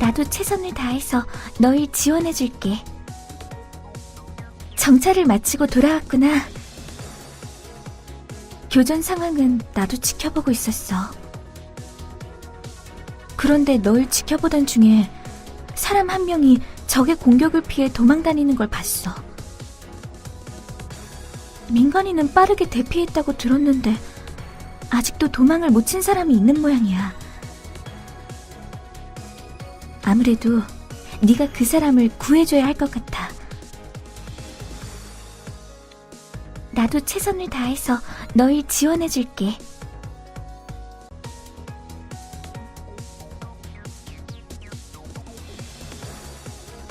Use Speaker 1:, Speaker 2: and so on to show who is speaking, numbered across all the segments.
Speaker 1: 나도 최선을 다해서 널 지원해줄게. 정찰을 마치고 돌아왔구나. 교전 상황은 나도 지켜보고 있었어. 그런데 널 지켜보던 중에 사람 한 명이 적의 공격을 피해 도망다니는 걸 봤어. 민간인은 빠르게 대피했다고 들었는데 아직도 도망을 못 친 사람이 있는 모양이야. 아무래도 네가 그 사람을 구해줘야 할 것 같아. 나도 최선을 다해서 널 지원해줄게.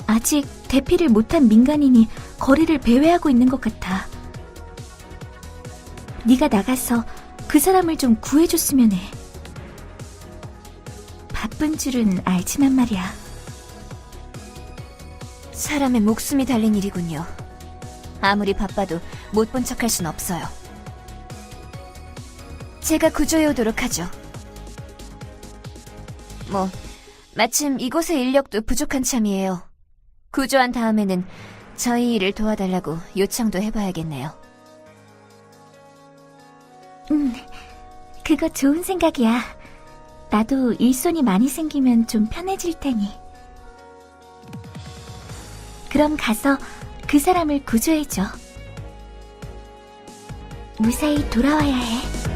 Speaker 1: 아직 대피를 못한 민간인이 거리를 배회하고 있는 것 같아. 네가 나가서 그 사람을 좀 구해줬으면 해. 바쁜 줄은 알지만 말이야.
Speaker 2: 사람의 목숨이 달린 일이군요. 아무리 바빠도 못 본 척할 순 없어요. 제가 구조해 오도록 하죠. 뭐, 마침 이곳의 인력도 부족한 참이에요. 구조한 다음에는 저희 일을 도와달라고 요청도 해봐야겠네요.
Speaker 1: 음, 그거 좋은 생각이야. 나도 일손이 많이 생기면 좀 편해질 테니. 그럼 가서 그 사람을 구조해줘. 무사히 돌아와야 해.